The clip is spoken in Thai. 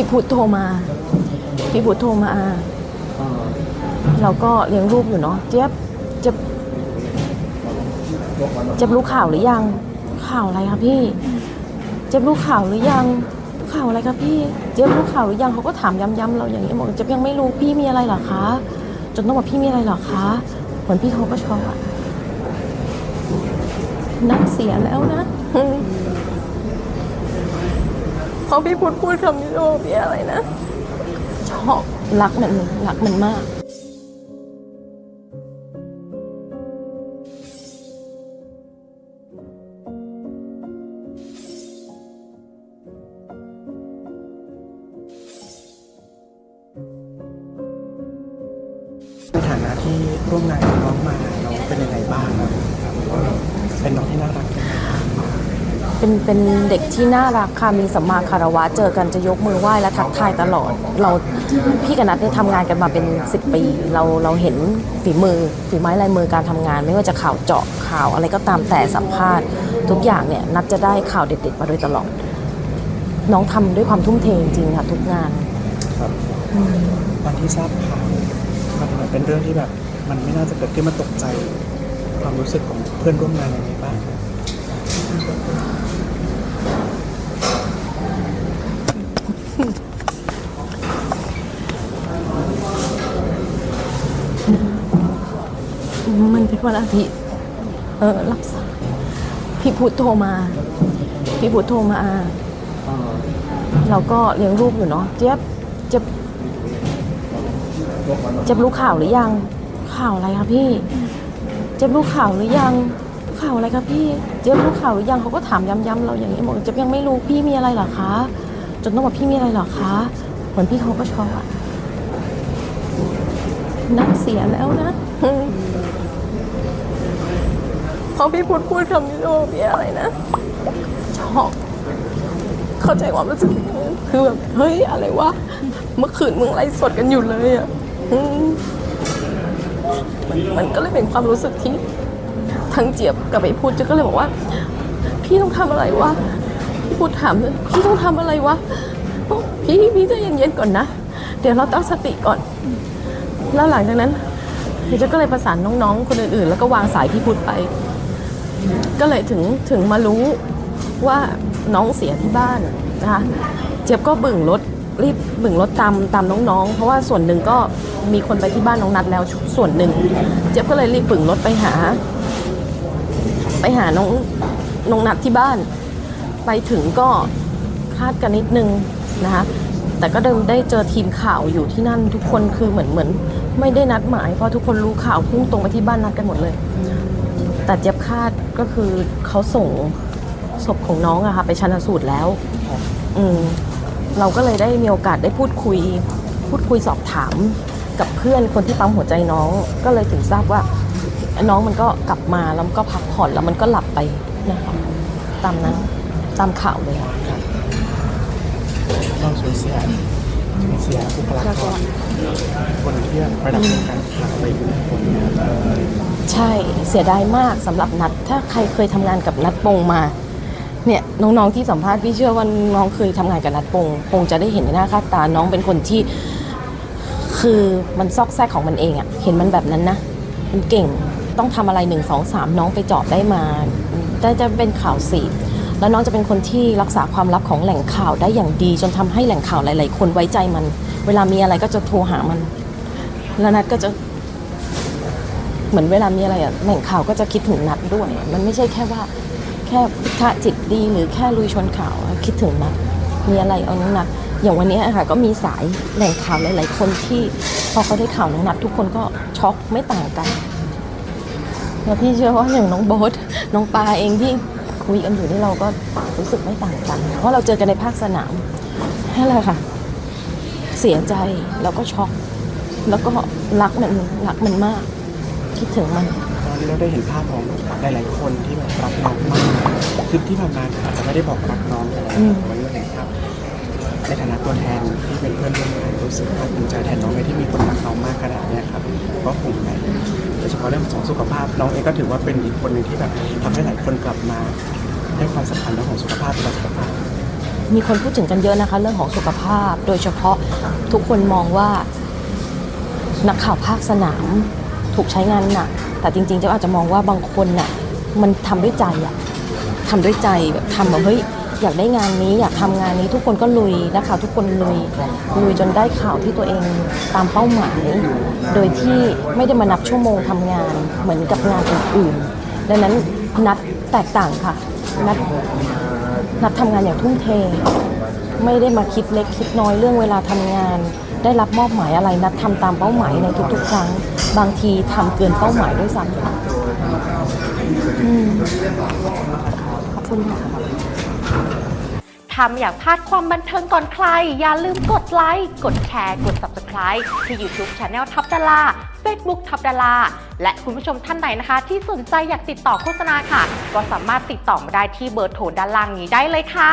พี่พุทธโทรมา พี่พุทธโทรมาเราก็เลี้ยงลูกอยู่เนาะเจี๊ยบเจะเจะรู้ข่าวหรือยังข่าวอะไรคะพี่เจ๊ยบรู้ข่าวหรือยัง ข่าวอะไรคะพี่ เจ๊ยบรู้ข่าวหรือยังเขาก็ถามย้ำๆเราอย่างนี้บอกเจ๊ยบยังไม่รู้พี่มีอะไรหรอคะ จนต้องบอกพี่มีอะไรหรอคะ เหมือนพี่เขาก็ช็อกอะนักเสียแล้วนะ พอพี่พูดพูดคำนี้โอ้พี่อะไรนะชอกรักมันรักมันมากในฐานะที่ร่วมงานกับน้องมาน้องเป็นยังไงบ้างครับเป็นน้องที่น่ารักไหม เป็นเป็นเด็กที่น่ารักค่ะมีสัมมาคารวะเจอกันจะยกมือไหว้และทักทายตลอด เราพี่กับนัทเนี่ยทำงานกันมาเป็น 10 ปี เราเราเห็นฝีมือฝีไม้ลายมือการทำงาน ไม่ว่าจะข่าวเจาะข่าวอะไรก็ตามแต่สัมภาษณ์ ทุกอย่างเนี่ยนัทจะได้ข่าวเด็ดๆมาโดยตลอด น้องทำด้วยความทุ่มเทจริงๆค่ะทุกงานครับวันที่ทราบข่าวมันเหมือนเป็นเรื่องที่แบบ มันไม่น่าจะเกิดขึ้นมาตกใจ ความรู้สึกของเพื่อนร่วมงานยังไงบ้างครับ มันเป็นวันอาทิตย์เออรับสายพี่พุทธโทรมา พี่พุทธโทรมา เราก็เลี้ยงลูกอยู่เนาะเจี๊ยบเจะเจ๊ยบรู้ข่าวหรือยัง ข่าวอะไรคะพี่ เจ๊ยบรู้ข่าวหรือยัง ข่าวอะไรคะพี่ เจ๊ยบรู้ข่าวหรือยังเขาก็ถามย้ำๆเราอย่างนี้บอกเจ๊ยบยังไม่รู้พี่มีอะไรเหรอคะ จนต้องบอกพี่มีอะไรเหรอคะ เหมือนพี่เขาก็ช็อกอะนักเสียแล้วนะพอพี่พูดพูดคำนี้โอ้พี่อะไรนะช็อกเข้าใจความรู้สึกคือแบบเฮ้ยอะไรวะเมื่อคืนมึงไลฟ์สดกันอยู่เลยอะมมันมันก็เลยเป็นความรู้สึกที่ ทั้งเจี๊ยบกับไอ้พูดเจะก็เลยบอกว่า พี่ต้องทำอะไรวะพี่พูดถามเลยพี่ต้องทำอะไรวะพี่พี่ใจะเย็นๆก่อนนะ เดี๋ยวเราตั้งสติก่อน แล้วหลังจากนั้นเดี๋ยวเจะก็เลยประสานน้องๆ คนอื่นๆ แล้วก็วางสายพี่พูดไป ก็เลยถึงถึงมารู้ว่าน้องเสียที่บ้านนะคะเจี๊ยบก็บึ่งรถรีบบึ่งรถตามตามน้องๆ เพราะว่าส่วนหนึ่งก็มีคนไปที่บ้านน้องนัดแล้วส่วนหนึ่ง เจี๊ยบก็เลยรีบบึ่งรถไปหา ไปหาน้องน้องนัดที่บ้าน ไปถึงก็คาดกันนิดนึงนะคะแต่ก็ได้ได้เจอทีมข่าวอยู่ที่นั่นทุกคนคือเหมือนเหมือน ไม่ได้นัดหมายเพราะทุกคนรู้ข่าวพุ่งตรงไปที่บ้านนัดกันหมดเลย แต่เจี๊ยบคาดก็คือเขาส่งศพของน้องอะค่ะไปชันสูตรแล้ว อืมเราก็เลยได้มีโอกาสได้พูดคุย พูดคุยสอบถามกับเพื่อนคนที่ปั๊มหัวใจน้อง ก็เลยถึงทราบว่า น้องมันก็กลับมาแล้วมันก็พักผ่อนแล้วมันก็หลับไปนะคะตามนั้นตามข่าวเลยค่ะเราสูญเสียสูญเสียบุคลากรคนที่ระดับวงการข่าวไปอยู่คนเนี่ยใช่เสียดายมากสำหรับนัด ถ้าใครเคยทำงานกับนัดปงมาเนี่ยน้องๆที่สัมภาษณ์พี่เชื่อว่าน้องเคยทำงานกับนัดปงปงจะได้เห็นในหน้าค่าตาน้องเป็นคนที่ คือมันซอกแซกของมันเองอะเห็นมันแบบนั้นนะ มันเก่ง ต้องทำอะไรหนึ่งสองสามน้องไปเจอบได้มาได้จะเป็นข่าวสีแล้วน้องจะเป็นคนที่รักษาความลับของแหล่งข่าวได้อย่างดี จนทำให้แหล่งข่าวหลาย ๆ คนไว้ใจมัน เวลามีอะไรก็จะโทรหามัน แล้วนัดก็จะ เหมือนเวลามีอะไรอะแหล่งข่าวก็จะคิดถึงนัดด้วย มันไม่ใช่แค่ว่า แค่พุทธจิตดีหรือแค่ลุยชนข่าวอะคิดถึงนัดมีอะไรเอาน้องนัดอย่างวันนี้อะค่ะก็มีสายแหล่งข่าวหลาย ๆ คนที่พอเขาได้ข่าวน้องนัดทุกคนก็ช็อกไม่ต่างกัน แล้วพี่เชื่อว่าอย่างน้องโบ๊ทน้องปาเองที่คุยกันอยู่นี่เราก็รู้สึกไม่ต่างกัน เพราะเราเจอกันในภาคสนามนั่นแหละค่ะ เสียใจแล้วก็ช็อก แล้วก็รักมันรักมันมากคิดถึงมันตอนนี้เราได้เห็นภาพของหลาย ๆ คนที่แบบรักน้องมากคือที่ผ่านมาอาจจะไม่ได้บอกรักน้องแต่อืมวันนี้เราเห็นภาพ ในฐานะตัวแทนที่เป็นเพื่อนร่วมงานรู้สึกภาคภูมิใจแทนน้องเลยที่มีคนรักน้องมากขนาดนี้ครับก็ภูมิใจโดยเฉพาะเรื่องของสุขภาพน้องเองก็ถือว่าเป็นอีกคนหนึ่งที่แบบทำให้หลายคนกลับมาให้ความสำคัญเรื่องของสุขภาพดูแลสุขภาพมีคนพูดถึงกันเยอะนะคะ เรื่องของสุขภาพ โดยเฉพาะทุกคนมองว่านักข่าวภาคสนามถูกใช้งานหนักแต่จริงๆเจะอาจจะมองว่าบางคนน่ะมันทำด้วยใจอะทำด้วยใจแบบทำแบบเฮ้ย อยากได้งานนี้อยากทำงานนี้ทุกคนก็ลุยนักข่าวทุกคนลุยลุยจนได้ข่าวที่ตัวเองตามเป้าหมาย โดยที่ไม่ได้มานับชั่วโมงทำงานเหมือนกับงานอื่นๆดังนั้นนัดแตกต่างค่ะ นัดนัดทำงานอย่างทุ่มเท ไม่ได้มาคิดเล็กคิดน้อยเรื่องเวลาทำงาน ได้รับมอบหมายอะไรนัดทำตามเป้าหมายในทุกๆ ครั้ง บางทีทำเกินเป้าหมายด้วยซ้ำค่ะขอบคุณค่ะ ถ้าไม่อยากพลาดความบันเทิงก่อนใคร อย่าลืมกดไลค์ กดแชร์ กด Subscribe ที่ YouTube Channel ทับดารา Facebook ทับดาราและคุณผู้ชมท่านไหนนะคะ ที่สนใจอยากติดต่อโฆษณาค่ะ ก็สามารถติดต่อมาได้ที่เบอร์โทรด้านล่างนี้ได้เลยค่ะ